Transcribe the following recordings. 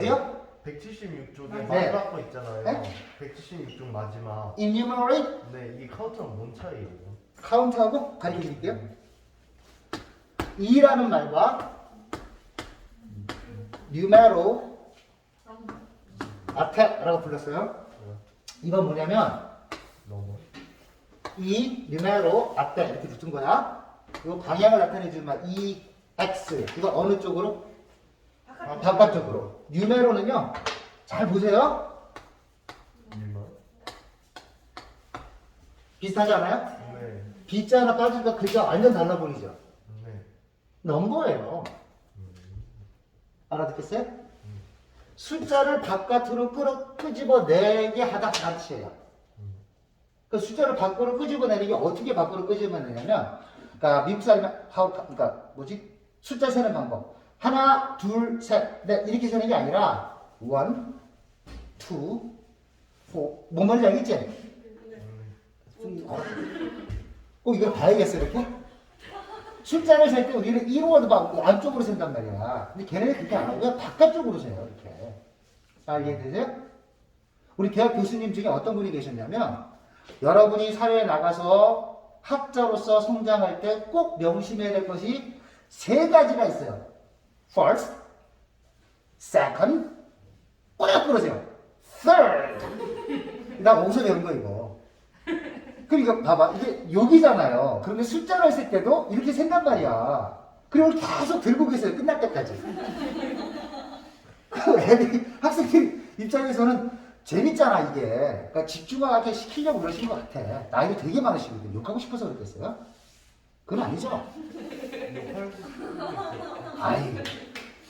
돼요? 176쪽에 네. 마지막 거 있잖아요. 네? 176쪽 마지막. enumerate 네, 이게 카운트랑 뭔 차이예요? 카운트하고 가르쳐 드릴게요. 이라는 말과 numero 앞에라고 불렀어요. 이건 뭐냐면 너무. 이 numero 앞에 이렇게 붙은 거야. 이거 방향을 나타내 주는 말 e x 이거 어느 쪽으로? 아, 바깥쪽으로. numero는요. 잘 보세요. 비슷하지 않아요? 네. B자 하나 빠지니까 글자 완전 달라 보이죠? 네. 넘버예요. 알아듣겠어요? 숫자를 바깥으로 끌어 끄집어내게 하다 가르쳐요. 그 숫자를 밖으로 끄집어내는 게 어떻게 밖으로 끄집어내냐면, 그러니까 미국 사람이 하우, 그러니까 뭐지? 숫자 세는 방법. 하나, 둘, 셋, 넷 이렇게 세는 게 아니라 one, two, four. 뭔 말인지 알겠지? 어. 꼭 이걸 봐야겠어 이렇게? 숫자를 셀 때 우리는 1호도 막 안쪽으로 센단 말이야. 근데 걔네는 그렇게 안 하고 그냥 바깥쪽으로 세요 이렇게. 잘 이해되세요? 우리 대학 교수님 중에 어떤 분이 계셨냐면 여러분이 사회에 나가서 학자로서 성장할 때 꼭 명심해야 될 것이 세 가지가 있어요. First, second, 꼭 부르세요. Third. 나 어디서 배운 거 이거? 그러니까 봐봐 이게 여기잖아요. 그런데 숫자를 쓸 때도 이렇게 센단 말이야. 그리고 계속 들고 계세요. 끝날 때까지. 그 애들이 학생들 입장에서는 재밌잖아 이게. 그러니까 집중하게 시키려고 그러신 것 같아. 나이도 되게 많으시거든. 욕하고 싶어서 그랬겠어요? 그건 아니죠. 아이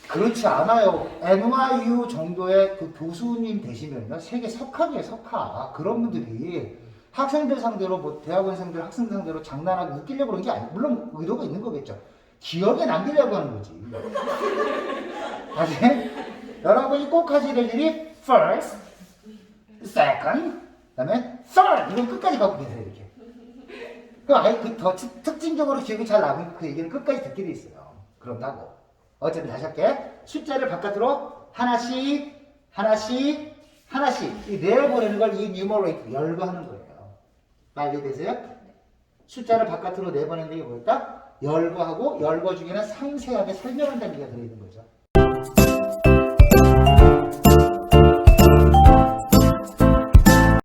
그렇지 않아요. NYU 정도의 그 교수님 되시면요 세계 석학이에요 석학. 그런 분들이 학생들 상대로 뭐 대학원생들 학생 상대로 장난하고 웃기려고 그런 게 아니고 물론 의도가 있는 거겠죠. 기억에 남기려고 하는 거지. 다시 여러분이 꼭될 일이 first, second, 그 다음에 third 이건 끝까지 갖고 계세요 이렇게. 그 아예 그더 특징적으로 기억이 잘 남은 그 얘기는 끝까지 듣게 돼 있어요. 그런다고. 어쨌든 다시 할게. 숫자를 바깥으로 하나씩, 하나씩, 하나씩 이 내어보내는 걸 이 뉴머레이터 열거하는 거예요. 빨리 되세요? 숫자를 바깥으로 내보내는 게 뭘까? 열거하고 열거 중에는 상세하게 설명한다는 얘기가 들어있는 거죠.